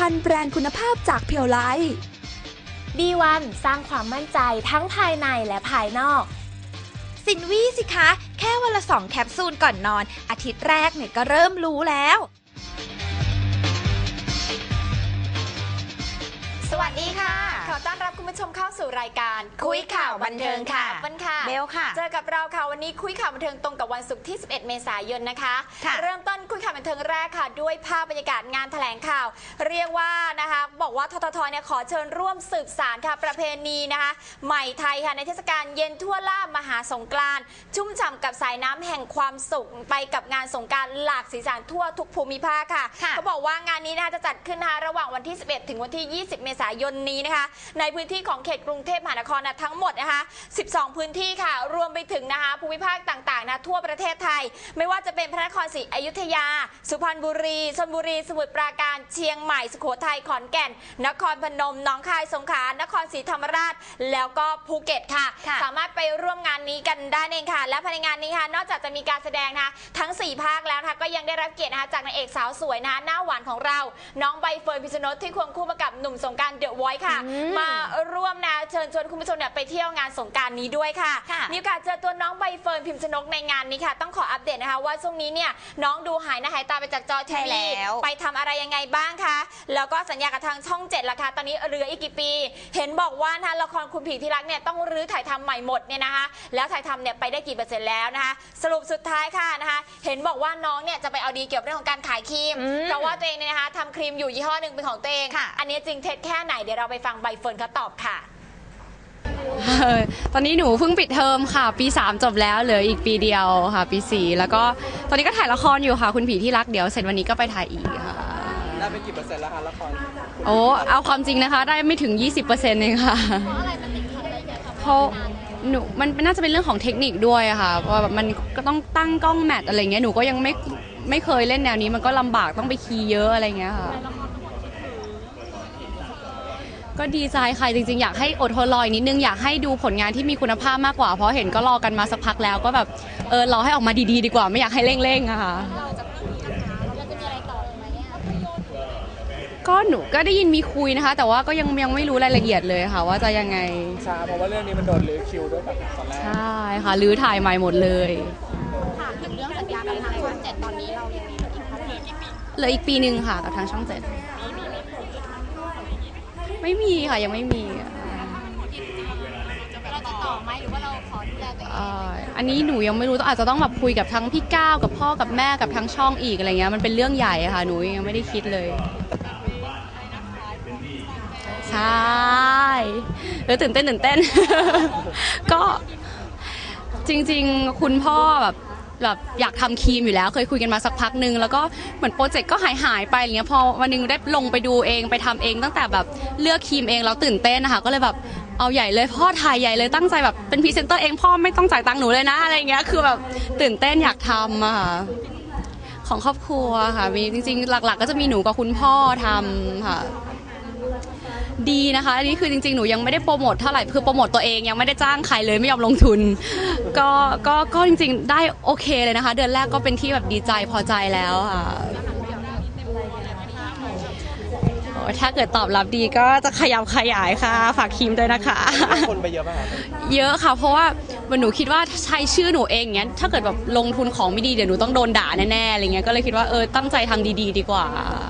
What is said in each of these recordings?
โดยผลิตภัณฑ์แบรนด์คุณภาพจากเพียวไล B1 สร้างความมั่นใจทั้งภายในและภายนอก สินวี่สิคะ แค่วันละสองแคปซูลก่อนนอน อาทิตย์แรกเนี่ยก็เริ่มรู้แล้ว สวัสดีค่ะ ขอต้อนรับคุณ ผู้ชมเข้าสู่รายการคุยข่าวบันเทิงค่ะบันค่ะเบลค่ะ เจอกับเราค่ะวันนี้คุยข่าวบันเทิงตรงกับวันศุกร์ที่ 11 เมษายนนะคะค่ะเริ่มต้นคุยข่าวบันเทิงแรกค่ะ ด้วยภาพบรรยากาศงานแถลงข่าว เรียกว่านะคะบอกว่าทททเนี่ยขอเชิญร่วมสืบสารค่ะประเพณีนะคะใหม่ไทยค่ะในเทศกาลเย็นทั่วล่ามหาสงกรานต์ชุ่มฉ่ำกับสายน้ำแห่งความสุขไปกับงานสงกรารหลากสีสันทั่วทุกภูมิภาคค่ะค่ะเขาบอกว่างานนี้นะคะจะจัดขึ้นนะคะระหว่างวันที่ 11 ถึงวันที่ 20 เมษายนนี้นะคะในพื้นที่ของเขตกรุงเทพมหานครนะทั้งหมดนะคะ 12 พื้นที่ค่ะ รวมไปถึงนะคะภูมิภาคต่างๆนะทั่วประเทศไทย ไม่ว่าจะเป็นพระนครศรีอยุธยา สุพรรณบุรีชลบุรี สมุทรปราการ เชียงใหม่ สุโขทัย ขอนแก่น นครพนม หนองคาย สงขลา นครศรีธรรมราช แล้วก็ภูเก็ตค่ะ ค่ะ สามารถไปร่วมงานนี้กันได้เองค่ะ และภายในงานนี้ค่ะ นอกจากจะมีการแสดงนะคะทั้ง 4 ภาคแล้วนะคะก็ยังได้รับเกียรตินะคะจากนางเอกสาวสวยนะคะหน้าหวานของเรา น้องใบเฟิร์นพิษณุที่ควงคู่มากับหนุ่มสงกรารเดอะไวท์ค่ะมาร่วมนะเชิญชวนคุณผู้ชมเนี่ยไปเที่ยวงานสงกรารนี้ด้วยค่ะค่ะมีโอกาสเจอตัวน้องใบเฟิร์นพิมพ์ชนกในงานนี้ค่ะ ต้องขออัปเดตนะคะว่าช่วงนี้เนี่ยน้องดูหายหน้าหายตาไปจากจอทีใช่วีแล้วไปทำอะไรยังไงบ้างคะแล้วก็สัญญากับทางช่องเจ็ดละคะตอนนี้เหลืออีกกี่ปี เห็นบอกว่านะคะละครคุณผีที่รักเนี่ยต้องรื้อถ่ายทำใหม่หมดเนี่ยนะคะ แล้วถ่ายทำเนี่ยไปได้กี่เปอร์เซ็นต์แล้วนะคะสรุปสุดท้ายค่ะนะคะ เห็นบอกว่าน้องเนี่ยจะไปเอาดีเกี่ยวกับเรื่องของการขายครีมอืมเพราะว่าตัวเองเนี่ยนะคะทำครีมอยู่ยี่ห้อหนึ่งเป็นของตัวเอง ค่ะ อันนี้จริงเท็จแค่ไหนเดี๋ยวเราไปฟังใบเฟิร์นเขาตอบค่ะ เออตอนนี้หนูเพิ่งปิดเทอมค่ะ ปี 3 จบแล้วเหลืออีกปีเดียวค่ะ ปี 4 แล้วก็ตอนนี้ก็ถ่ายละครอยู่ค่ะ คุณผีที่รักเดี๋ยวเสร็จวันนี้ก็ไปถ่ายอีกค่ะ ได้ไปกี่เปอร์เซ็นต์แล้วคะละครโอ้เอาความจริงนะคะ ได้ไม่ถึง 20%เองค่ะเพราะหนูมันน่าจะเป็นเรื่องของเทคนิคด้วยอะค่ะเพราะว่าแบบมันก็ต้องตั้งกล้องแมทอะไรเงี้ยหนูก็ยังไม่ไม่เคยเล่นแนวนี้มันก็ลำบากต้องไปคีย์เยอะอะไรเงี้ยค่ะ ก็ดีใจค่ะจริงๆ อยากให้อดทนรออีกนิดนึง อยากให้ดูผลงานที่มีคุณภาพมากกว่า เพราะเห็นก็รอกันมาสักพักแล้วก็แบบเออรอให้ออกมาดีๆ ดีกว่า ไม่อยากให้เร่งๆอะค่ะก็หนูก็ได้ยินมีคุยนะคะ แต่ว่าก็ยังยังไม่รู้รายละเอียดเลยค่ะ ว่าจะยังไงช้าเพราะว่าเรื่องนี้มันโดนรื้อคิวด้วยแบบตอนแรกใช่ค่ะรื้อถ่ายใหม่หมดเลยเหลืออีกปีหนึ่งค่ะกับทางช่องเจ็ด ไม่มีค่ะยังไม่มีอะเอ่ออันนี้หนูยังไม่รู้ต้องอาจจะต้องแบบคุยกับทั้งพี่ก้าวกับพ่อกับแม่กับทั้งช่องอีกอะไรเงี้ยมันเป็นเรื่องใหญ่อะค่ะหนูยังไม่ได้คิดเลย ใช่เออตื่นเต้นตื่นเต้น ก็จริงๆ คุณพ่อแบบ แบบอยากทำครีมอยู่แล้ว เคยคุยกันมาสักพักหนึ่งแล้วก็เหมือนโปรเจกต์ก็หายหายไปอะไรเงี้ยพอวันหนึงได้ลงไปดูเองไปทำเองตั้งแต่แบบเลือกครีมเองแล้วตื่นเต้นนะคะก็เลยแบบเอาใหญ่เลยพ่อถ่ายใหญ่เลยตั้งใจแบบเป็นพรีเซนเตอร์เองพ่อไม่ต้องจ่ายตังค์หนูเลยนะอะไรเงี้ยคือแบบตื่นเต้นอยากทำอะค่ะของครอบครัวค่ะมีจริงๆ หลัก ๆ ก็จะมีหนูกับคุณพ่อทำค่ะ ดีนะคะ อันนี้คือจริงๆ หนูยังไม่ได้โปรโมทเท่าไหร่คือโปรโมทตัวเองยังไม่ได้จ้างใครเลยไม่ยอมลงทุน ก็ก็ก็จริงๆ ได้โอเคเลยนะคะ เดือนแรกก็เป็นที่แบบดีใจพอใจแล้วค่ะโอ้ถ้าเกิดตอบรับดีก็จะขยับขยายค่ะ ฝากครีมด้วยนะคะ คนไปเยอะป่ะคะเยอะค่ะ เพราะว่าหนูคิดว่าใช้ชื่อหนูเองเงี้ยถ้าเกิดแบบลงทุนของไม่ดีเดี๋ยวหนูต้องโดนด่าแน่ๆอะไรเงี้ยก็เลยคิดว่าเออตั้งใจทำดีๆ ดีกว่าก็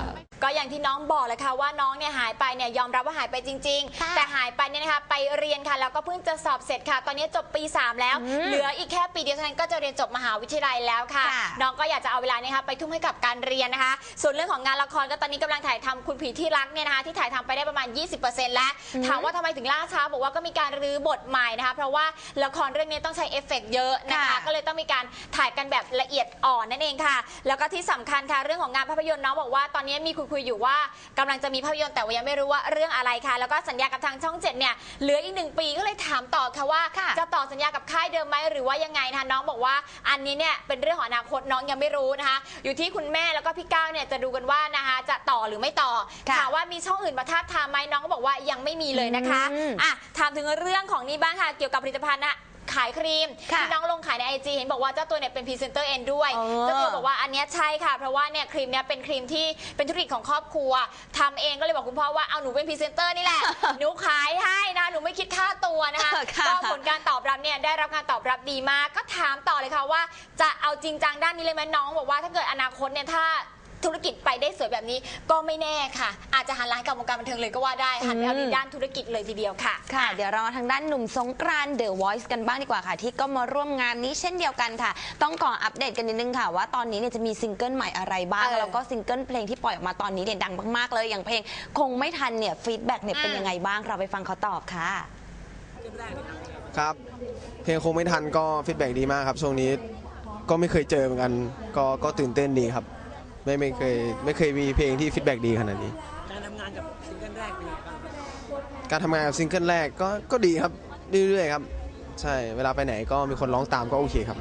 อย่างที่น้องบอกเลยค่ะว่าน้องเนี่ยหายไปเนี่ยยอมรับว่าหายไปจริงๆแต่หายไปเนี่ยนะคะไปเรียนค่ะแล้วก็เพิ่งจะสอบเสร็จค่ะ ตอนนี้จบปี 3 แล้วเหลืออีกแค่ปีเดียวเท่านั้นก็จะเรียนจบมหาวิทยาลัยแล้วค่ะ ค่ะ น้องก็อยากจะเอาเวลาเนี่ยค่ะไปทุ่มให้กับการเรียนนะคะ ส่วนเรื่องของงานละครก็ตอนนี้กำลังถ่ายทำคุณผีที่รักเนี่ยนะคะที่ถ่ายทำไปได้ประมาณ 20%แล้วถามว่าทำไมถึงล่าช้าบอกว่าก็มีการรื้อบทใหม่นะคะเพราะว่าละครเรื่องนี้ต้องใช้เอฟเฟกต์เยอะนะคะ ค่ะ ก็เลยต้องมีการถ่ายกันแบบละเอียดอ่อนนั่นเองค่ะ แล้วก็ที่สำคัญค่ะเรื่องของงานภาพยนตร์น้องบอกว่าตอนนี้มีคุยคุยๆอยู่ว่ากำลังจะมีภาพยนตร์แต่ว่ายังไม่รู้ว่าเรื่องอะไรค่ะ แล้วก็สัญญากับทางช่องเจ็ดเนี่ยเหลืออีกหนึ่งปีก็เลยถามต่อค่ะว่า ค่ะ จะต่อสัญญากับค่ายเดิมไหมหรือว่ายังไงนะคะน้องบอกว่าอันนี้เนี่ยเป็นเรื่องของอนาคตน้องยังไม่รู้นะคะ อยู่ที่คุณแม่แล้วก็พี่ก้าวเนี่ยจะดูกันว่านะคะจะต่อหรือไม่ต่อค่ะถามว่ามีช่องอื่นมาทาบทามไหมน้องก็บอกว่ายังไม่มีเลยนะคะอืม อะถามถึงเรื่องของนี้บ้างค่ะเกี่ยวกับผลิตภัณฑ์นะ ขายครีมค่ะที่น้องลงขายในไอจีเห็นบอกว่าเจ้าตัวเนี่ยเป็นพรีเซนเตอร์เองด้วยเออ เจ้าตัวบอกว่าอันเนี้ยใช่ค่ะ เพราะว่าเนี่ยครีมเนี่ยเป็นครีมที่เป็นธุรกิจของครอบครัวทำเองก็เลยบอกคุณพ่อว่าเอาหนูเป็นพรีเซนเตอร์นี่แหละ หนูขายให้นะหนูไม่คิดค่าตัวนะคะค่ะก็ผลการตอบรับเนี่ยได้รับการตอบรับดีมากก็ถามต่อเลยค่ะว่า จะเอาจริงจังด้านนี้เลยไหมน้องบอกว่าถ้าเกิดอนาคตเนี่ยถ้า ธุรกิจไปได้สวยแบบนี้ก็ไม่แน่ค่ะ อาจจะหันร้านกับวงการบันเทิงเลยก็ว่าได้หันไปเอาในด้านธุรกิจเลยทีเดียวค่ะ ค่ะ เดี๋ยวเรามาทางด้านหนุ่มสงกรานต์ The Voice กันบ้างดีกว่าค่ะ ที่ก็มาร่วมงานนี้เช่นเดียวกันค่ะ ต้องขออัปเดตกันนิดนึงค่ะ ว่าตอนนี้เนี่ยจะมีซิงเกิลใหม่อะไรบ้าง เออแล้วก็ซิงเกิลเพลงที่ปล่อยออกมาตอนนี้เนี่ยดังมากๆเลยอย่างเพลงคงไม่ทันเนี่ยฟีดแบ็กเนี่ยเป็นอืม ยังไงบ้างเราไปฟังเขาตอบค่ะ ครับเพลงคงไม่ทันก็ฟีดแบ็ดีมากครับ ช่วงนี้ก็ไม่เคยเจอเหมือนกัน ก็ก็ตื่นเต้นดีครับ ไม่ไม่เคยไม่เคยมีเพลงที่ฟีดแบ็ดีขนาดนี้ การทำงานกับซิงเกิลแรกเป็นยังไงบ้างครับการทำงานกับซิงเกิลแรกก็ก็ดีครับเรื่อยๆครับ ใช่เวลาไปไหนก็มีคนร้องตามก็โอเคครับ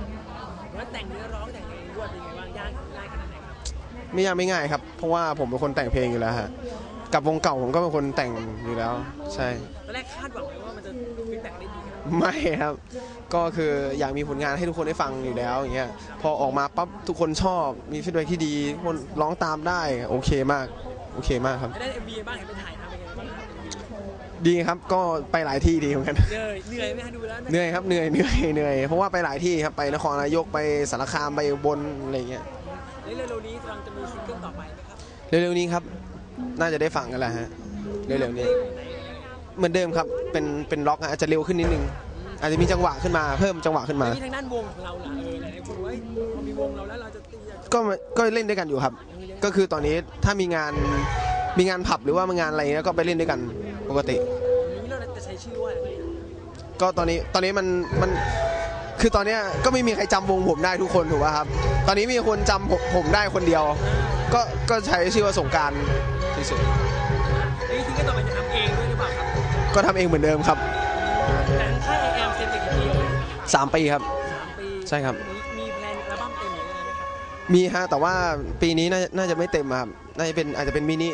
แล้วแต่งเนื้อร้องแต่งเพลงด้วยเป็นยังไงบ้างยากง่ายขนาดไหนครับไม่ยากไม่ง่ายครับ เพราะว่าผมเป็นคนแต่งเพลงอยู่แล้วฮะกับวงเก่าผมก็เป็นคนแต่งอยู่แล้ว ใช่ ตอนแรกคาดหวังไหมว่ามันจะฟีดแบ็กได้ดีขนาด ไหนไม่ครับ ก็คืออยากมีผลงานให้ทุกคนได้ฟังอยู่แล้วอย่างเงี้ยพอออกมาปั๊บทุกคนชอบมีฟีดแบ็ที่ดีทุกคนร้องตามได้โอเคมากโอเคมากครับแล้วได้เอ็มบีบ้างเห็นไปถ่ายทำเป็นยังไงบ้างครับดีครับก็ไปหลายที่ดีเหมือนกัน เหนื่อยเหนื่อยไหมฮะดูแล้วเหนื่อยครับเหนื่อยเหนื่อยเหนื่อยเพราะว่าไปหลายที่ครับไปนครนายกไปสารคามไปอุบลอะไรเงี้ยแล้วเร็วๆนี้กำลังจะมีซิงเกิลต่อไปไหมครับเร็วๆนี้ครับ น่าจะได้ฟังกันแหละฮะเร็วๆนี้ เหมือนเดิมครับ เป็นเป็นล็อกฮะอาจจะเร็วขึ้นนิดนึง อาจจะมีจังหวะขึ้นมา เพิ่มจังหวะขึ้นมาแล้วนี่ทางด้านวงของเราล่ะเออหลายๆคนว่าเอ้ยพอมีวงเราแล้วเราจะตีจะก็มาก็เล่นด้วยกันอยู่ครับ ก็คือตอนนี้ถ้ามีงานมีงานผับหรือว่ามางานอะไรเงี้ยก็ไปเล่นด้วยกันปกติ อย่างนี้เราจะใช้ชื่อว่าอะไรอะก็ตอนนี้ตอนนี้มันมันคือตอนเนี้ยก็ไม่มีใครจำวงผมได้ทุกคนถูกป่ะครับ ตอนนี้มีคนจำผมผมได้คนเดียว ก็ก็ใช้ชื่อว่าสงกรารเฉยแล้วนี่ซิงเกิลต่อไปจะทำ ก็ทำเองเหมือนเดิมครับแต่ทางค่ายไอแอมเซ็นไปกี่ปีแล้วสามปีครับ สามปีใช่ครับ มีมีแพลนอัลบั้มเต็มอย่างไรไหมครับมีฮะแต่ว่าปีนี้น่าน่าจะไม่เต็มครับน่าจะเป็นอาจจะเป็นมินิ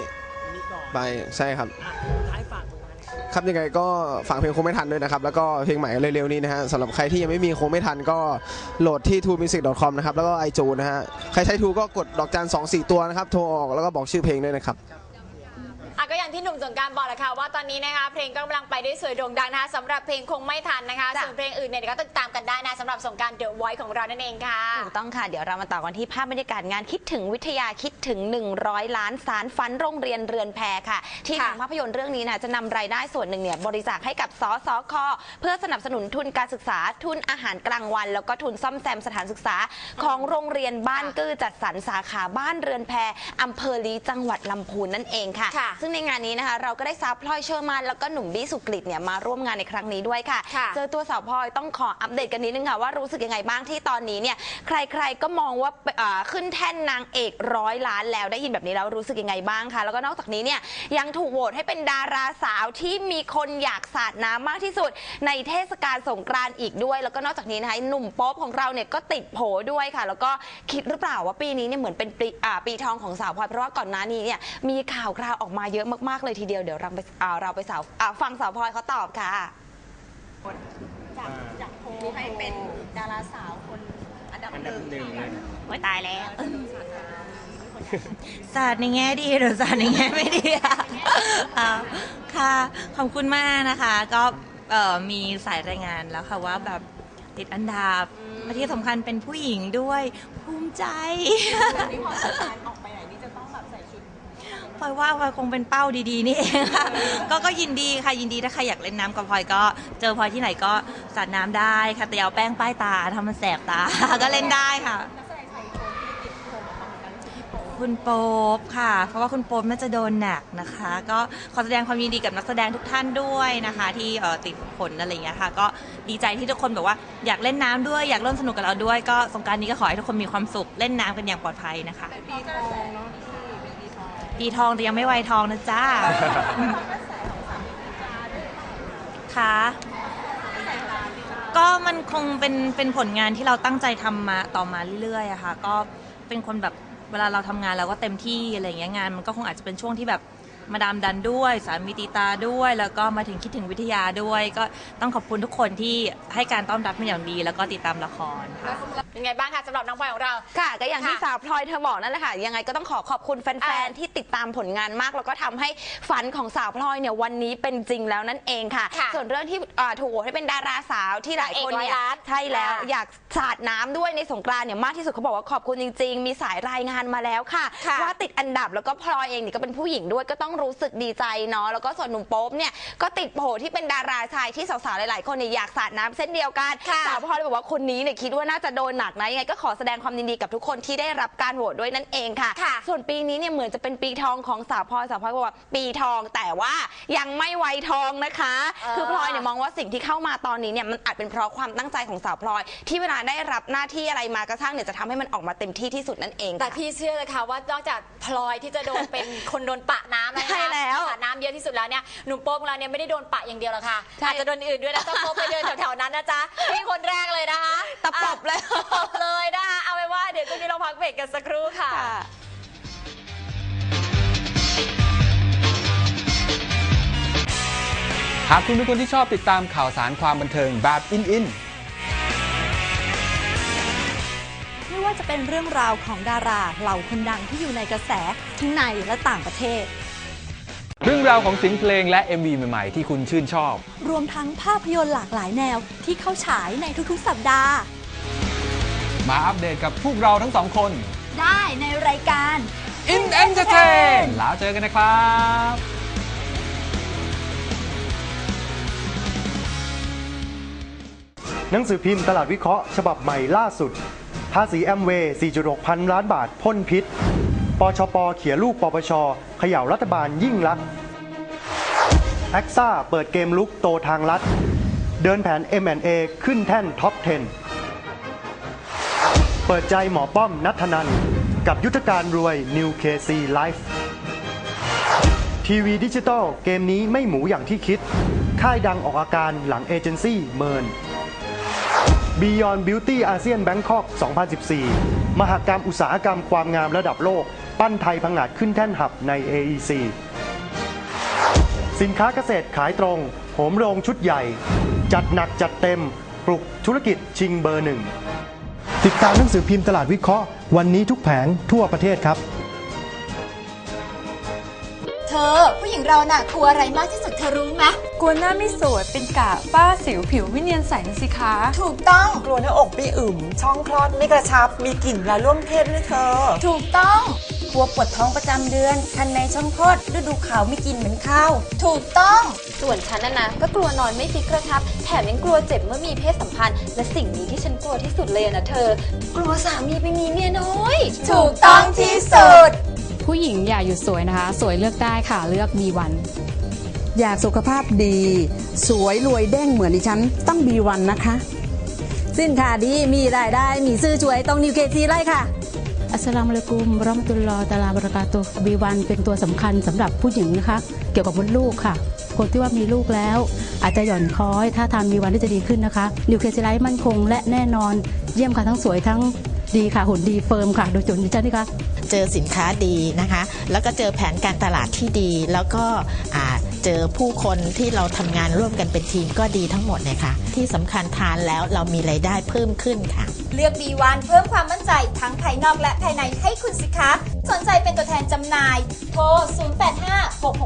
มีต่อไปใช่ครับ อะท้ายฝากผลงานนะครับครับยังไงก็ฝากเพลงคงไม่ทันด้วยนะครับ แล้วก็เพลงใหม่เร็วๆนี้นะฮะสำหรับใครที่ยังไม่มีคงไม่ทันก็โหลดที่ t o music com นะครับ แล้วก็ iTunes นะฮะ ใครใช้ทูก็กดดอกจัน2 4ตัวนะครับ โทรออกแล้วก็บอกชื่อเพลงด้วยนะครับอะ ก็อย่างที่หนุ่มสงกรารบอกแหละค่ะว่าตอนนี้นะคะเพลงก็กำลังไปได้สวยโด่งดังนะคะสำหรับเพลงคงไม่ทันนะคะจ้ะส่วนเพลงอื่นเนี่ยเดี๋ยวก็ติดตามกันได้นะสำหรับสงกรารเดอะไวท์ของเรานั่นเองค่ะถูกต้องค่ะเดี๋ยวเรามาต่อกันที่ภาพบรรยากาศงานคิดถึงวิทยาคิดถึง 100 ล้านสารฝันโรงเรียนเรือนแพค่ะ ที่ค่ะทางภาพยนตร์เรื่องนี้นะจะนำรายได้ส่วนหนึ่งเนี่ยบริจาคให้กับสสคเพื่อสนับสนุนทุนการศึกษาทุนอาหารกลางวัน แล้วก็ทุนซ่อมแซมสถานศึกษาของโรงเรียนบ้านกื้อจัดสรรสาขาบ้านเรือนแพอำเภอลีจังหวัดลำพูนนั่นเองค่ะค่ะซึ่งในงานนี้นะคะ เราก็ได้สาวพลอยเชอร์มานแล้วก็หนุ่มบี้สุกฤตเนี่ยมาร่วมงานในครั้งนี้ด้วยค่ะ ค่ะ เจอตัวสาวพลอยต้องขออัปเดตกันนิดนึงค่ะว่ารู้สึกยังไงบ้างที่ตอนนี้เนี่ยใครๆก็มองว่าอ่าขึ้นแท่นนางเอกร้อยล้านแล้วได้ยินแบบนี้แล้วรู้สึกยังไงบ้างคะแล้วก็นอกจากนี้เนี่ยยังถูกโหวตให้เป็นดาราสาวที่มีคนอยากสาดน้ำมากที่สุด ในเทศกาลสงกรานต์อีกด้วย แล้วก็นอกจากนี้นะคะหนุ่มโป๊ปของเราเนี่ยก็ติดโผด้วยค่ะ แล้วก็คิดหรือเปล่าว่าปีนี้เนี่ยเหมือนเป็นปีอ่าปีทองของสาวพลอยเพราะว่าก่อนหน้านี้เนี่ยมีข่าวคราวออกมาเยอะมากๆเลยทีเดียวเดี๋ยวเราไปอ่าเราไปสาวอ่าฟังสาวพลอยเขาตอบค่ะโอ้ยตายแล้ว ศาสตร์ในแง่ดีหรือศาสตร์ในแง่ไม่ดีอะอ่าค่ะ ขอบคุณมากนะคะ ก็เอ่อมีสายรายงานแล้วค่ะว่าแบบติดอันดับและที่สำคัญเป็นผู้หญิงด้วย ภูมิใจพลอ อยว่าพลอยคงเป็นเป้าดีๆนี่เองค่ะ ก็ก็ยินดีค่ะยินดีถ้าใครอยากเล่นน้ำกับพลอยก็เจอพลอยที่ไหนก็สาดน้ำได้ค่ะแต่อย่าเอาแป้งป้ายตาทำมันแสบตา ก็เล่นได้ค่ะคุณโป๊ปค่ะ เพราะว่าคุณโป๊ปน่าจะโดนหนักนะคะ ก็ขอแสดงความยินดีกับนักแสดงทุกท่านด้วยนะคะ ที่เอ่อติดผลอะไรอย่างเงี้ยค่ะ ก็ดีใจที่ทุกคนแบบว่าอยากเล่นน้ำด้วยอยากร่วมสนุกกับเราด้วย ก็สงกรารนี้ก็ขอให้ทุกคนมีความสุขเล่นน้ำกันอย่างปลอดภัยนะคะปี ทองแต่ยังไม่ไวทองนะจ้าค่ะก็มันคงเป็นเป็นผลงานที่เราตั้งใจทำมาต่อมาเรื่อยๆอะค่ะ ก็เป็นคนแบบเวลาเราทำงานเราก็เต็มที่อะไรอย่างเงี้ยงาน มันก็คงอาจจะเป็นช่วงที่แบบมาดามดันด้วย สามีตีตาด้วย แล้วก็มาถึงคิดถึงวิทยาด้วย ก็ต้องขอบคุณทุกคนที่ให้การต้อนรับเป็นอย่างดี แล้วก็ติดตามละครค่ะ เป็นไงบ้างคะสำหรับน้องพลอยของเรา ค่ะก็อย่างที่ค่ะสาวพลอยเธอบอกนั่นแหละค่ะ ยังไงก็ต้องขอขอบคุณแฟอ่านๆ ที่ติดตามผลงานมาก แล้วก็ทำให้ฝันของสาวพลอยเนี่ยวันนี้เป็นจริงแล้วนั่นเองค่ะ ค่ะส่วนเรื่องที่อ่าถูกโหวตให้เป็นดาราสาวที่หลายคนเนี่ยนางเอกร้อยล้านใช่แล้วค่ะอยากสาดน้ำด้วยในสงกรานต์เนี่ยมากที่สุดเขาบอกว่าขอบคุณจริง ๆ มีสายรายงานมาแล้วค่ะ ค่ะว่าติดอันดับแล้วก็พลอยเองเนี่ยก็เป็นผู้หญิงด้วยก็ต้องรู้สึกดีใจเนาะแล้วก็ส่วนหนุ่มโป๊ปเนี่ยก็ติดโผที่เป็นดาราชายที่สาวๆหลายๆ คนเนี่ยอยากสาดน้ำเส้นเดียวกันค่ะ สาวพลอยเลยบอกว่าคนนี้เนี่ยคิดว่าน่าจะโดนหนักนะยังไงก็ขอแสดงความยินดีกับทุกคนที่ได้รับการโหวตด้วยนั่นเองค่ะ ค่ะส่วนปีนี้เนี่ยเหมือนจะเป็นปีทองของสาวพลอยสาวพลอยบอกว่าปีทองแต่ว่ายังไม่ไวยทองนะคะ เออ คือพลอยเนี่ยมองว่าสิ่งที่เข้ามาตอนนี้เนี่ยมันอาจเป็นเพราะความตั้งใจของสาวพลอย ที่เวลาได้รับหน้าที่อะไรมากระทั่งเนี่ยจะทำให้มันออกมาเต็มที่ที่สุดนั่นเองแต่ค่ะ พี่เชื่อเลยค่ะว่านอกจากพลอยที่จะโดนเป็น คนโดนปะน้ำแล้วนะคะใช่แล้วปะน้ำเยอะที่สุดแล้วเนี่ยหนุ่มโป๊ปของเราเนี่ยไม่ได้โดนปะอย่างเดียวหรอกค่ะใช่ อาจจะโดนอื่นด้วยนะต้องโป๊ปไปเดินแถวๆนั้นนะจ๊ะนี่คนแรกเลยนะคะตะปบเลย ตะปบเลยนะคะเอาไว้ว่าเดี๋ยวช่วงนี้เราพักเบรกกันสักครู่ค่ะ ค่ะหากคุณเป็นคนที่ชอบติดตามข่าวสารความบันเทิงแบบอินอินไม่ว่าจะเป็นเรื่องราวของดาราเหล่าคนดังที่อยู่ในกระแสทั้งในและต่างประเทศเรื่องราวของเสียงเพลงและ MV ใหม่ ๆ ที่คุณชื่นชอบ รวมทั้งภาพยนตร์หลากหลายแนวที่เข้าฉายในทุกๆ สัปดาห์ มาอัปเดตกับพวกเราทั้งสองคน ได้ในรายการ In Entertain แล้วเจอกันนะครับหนังสือพิมพ์ตลาดวิเคราะห์ ฉบับใหม่ล่าสุด ภาษีแอมเวย์4.6 พันล้านบาทพ่นพิษ ปชป เขียลูกปปชเขย่ารัฐบาลยิ่งลักษณ์แอคซ่าเปิดเกมลุกโตทางลัด เดินแผน M&A ขึ้นแท่นท็อป 10 เปิดใจหมอป้อมนัทนัน กับยุทธการรวย New KC Life ทีวีดิจิตอลเกมนี้ไม่หมูอย่างที่คิด ค่ายดังออกอาการหลังเอเจนซี่เมิน Beyond Beauty ASEAN Bangkok 2014 มหกรรมอุตสาหกรรมความงามระดับโลก ปั้นไทยพังงาดขึ้นแท่นหับใน AEC สินค้าเกษตรขายตรง โหมโรงชุดใหญ่ จัดหนักจัดเต็ม ปลุกธุรกิจชิงเบอร์หนึ่ง ติดตามหนังสือพิมพ์ตลาดวิเคราะห์วันนี้ทุกแผงทั่วประเทศครับ เธอ ผู้หญิงเราน่ะกลัวอะไรมากที่สุดเธอรู้ไหมกลัวหน้าไม่สวยเป็นกะป้าสิวผิวไม่เนียนใสนะสิคะ ถูกต้อง กลัวหน้าอกไม่อึมช่องคลอดไม่กระชับ มีกลิ่นเวลาร่วมเพศด้วยเธอ ถูกต้อง กลัวปวดท้องประจำเดือน คันในช่องคลอดฤดูขาวไม่กินเหมือนข้าว ถูกต้อง ส่วนฉันน่ะนะ ก็กลัวนอนไม่ฟิกกระชับ แถมยังกลัวเจ็บเมื่อมีเพศสัมพันธ์ และสิ่งนี้ที่ฉันกลัวที่สุดเลยนะเธอ กลัวสามีไปมีเมียน้อย ถูกต้องที่สุด ผู้หญิงอย่าหยุดสวยนะคะ สวยเลือกได้ค่ะ เลือก B1 อยากสุขภาพดี สวยรวยเด้งเหมือนดิฉัน ต้องบีวันนะคะ สินค้าดีมีรายได้มีซื้อช่วยต้องนิวเคซีไล่ค่ะ อัสสลามุอะลัยกุมรอมตุลลอตาลาบรากาตุฮ์ B1 เป็นตัวสำคัญสำหรับผู้หญิงนะคะ เกี่ยวกับมดลูกค่ะ คนที่ว่ามีลูกแล้ว อาจจะหย่อนคล้อยถ้าทาน B1 ที่จะดีขึ้นนะคะนิวเคลียไลท์มั่นคง และแน่นอนเยี่ยมค่ะทั้งสวยทั้งดีค่ะหุ่นดีเฟิร์มค่ะโดยจุดดิฉันนี่คะเจอสินค้าดีนะคะ แล้วก็เจอแผนการตลาดที่ดีแล้วก็อ่า เจอผู้คนที่เราทำงานร่วมกันเป็นทีมก็ดีทั้งหมดเลยค่ะ ที่สำคัญทานแล้วเรามีไรายได้เพิ่มขึ้นค่ะ เลือกบีวันเพิ่มความมั่นใจทั้งภายนอกและภายในให้คุณสิคะ สนใจเป็นตัวแทนจำหน่ายโทร 085 66